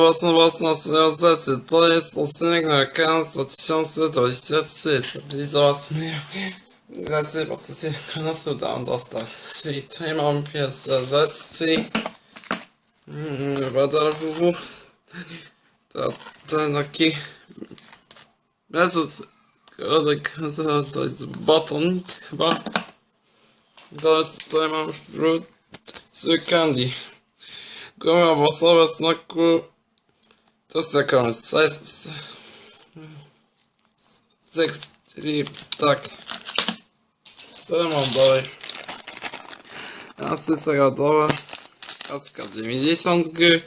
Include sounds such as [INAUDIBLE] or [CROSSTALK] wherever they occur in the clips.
Własna własna sensy, to jest odcinek na kanał 2023. Zbliżałaś mnie. Znaczy, po się kanał dam dostać. Czyli tutaj mam pierwsze rzeczy. Mm, Wadarbu. To, to taki... Jezus. Kodek, to, jest batonik chyba. To tutaj mam fruit z candy. Guma owocowa smaku two seconds, six, six trip stack. Demon boy. Asysta gotowa. Kaska 90 gry.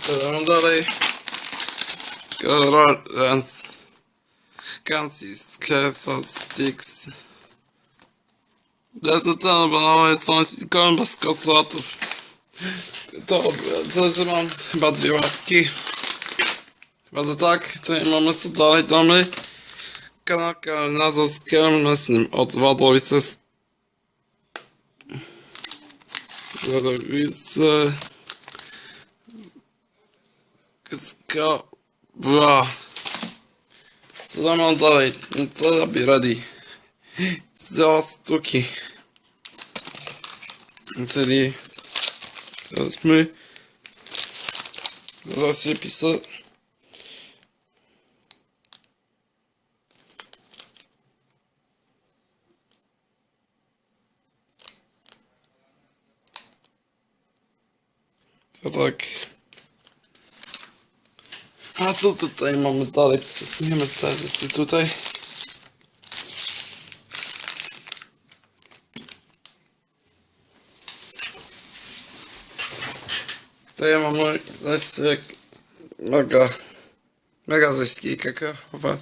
Co dalej? Colorance. Kansi, Skeleton Sticks. Desnutelne banały są ikonami bez koslatów. To, co że mam chyba dwie łaski. Chyba, że tak. Co nie mamy co dalej damy. Kanapka na zaskiem mlecznym od Wadowice. Wadowice. Skabra. Co tam mam dalej? No Co robi ready? za sztuki. Czyli my zaraz się piszę to tak a co tutaj mamy dalej? Te rzeczy tutaj. Tutaj mamy zeszyk mega mega zeszyki kakaowe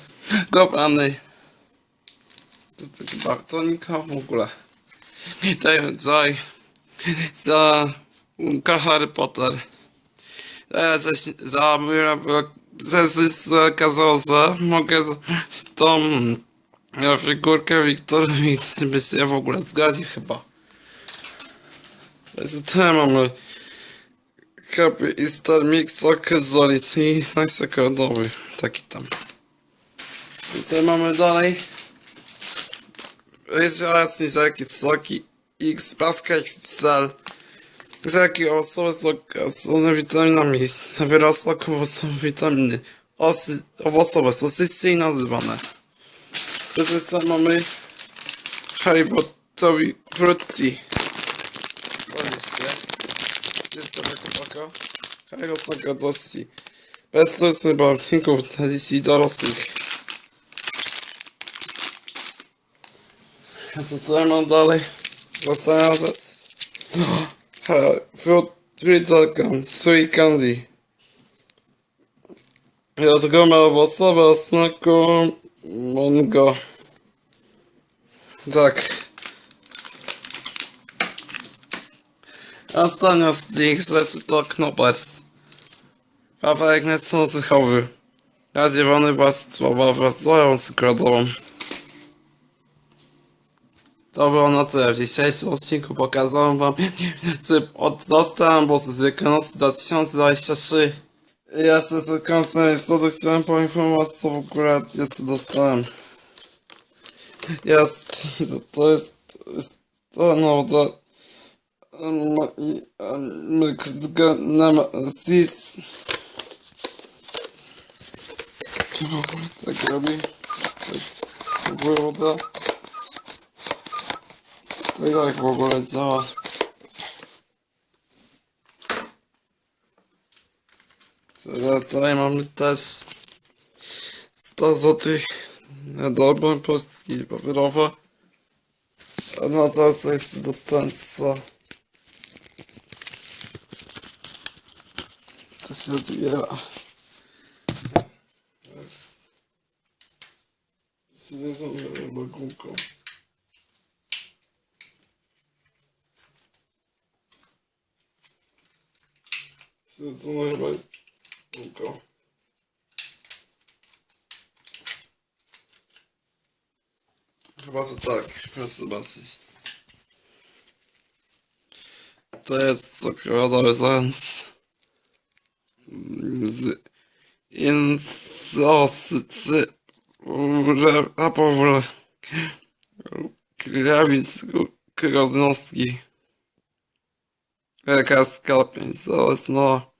dobrany to taki bartonika w ogóle. Tutaj tutaj za Unka Harry Potter. E, coś za zeszyk z Kazosa mogę z tą e, figurkę Wiktorowi by się w ogóle zgadzi chyba. Tutaj mamy Happy Easter Mix czyli znak sekundowy, taki tam. I co mamy dalej? Jest jasny zaki soki X, paska XL. Zaki owocowe z one witaminami, wyraz owocowe witaminy. Osy, owocowe, sosisy i nazywane. To jest co mamy Haribotowi Frutti. Koniecznie. Jest to taka paka. Hajro Saga Dossi. Bez stosy barwników tradycji dorosłych. A co tutaj mam dalej? Zostałem ze... Fruit Fritzalkan, Sweet Candy. Jest guma owocowa o smaku mango. Tak. Ostatnia z tych rzeczy to Knoppers. Kawałek necnozychowy. Nadziewany was słowa wracają cykrodową. To było na tyle. W dzisiejszym odcinku pokazałem wam [LAUGHS] czy dostałem bo z Wielkanocy 2023 jeszcze z końcem co chciałem poinformować co w ogóle jeszcze dostałem. Jest, to jest, jest to no to Nemesis. Czy w ogóle tak robi? Tak woda. To i tak w ogóle działa. Tutaj mamy też 100 złotych na dobę polski papierowe. A no to jest dostępstwo. To się otwiera. Siedzą chyba gumką. Siedzą chyba jest gumką. Chyba, że tak. Proszę zobaczyć. to jest zakładowy sens. з инсоциапов Кравец Крозновский. Раскал Пенсолос, но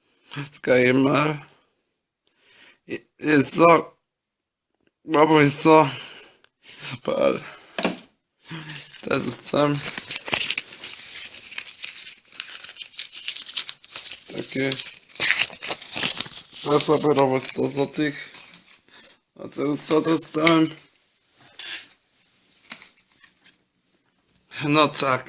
Скаймар. И со... Бабы со... Пар. Даже сам... Так и... Proszę operować 100 złotych. A teraz co dostałem? No tak.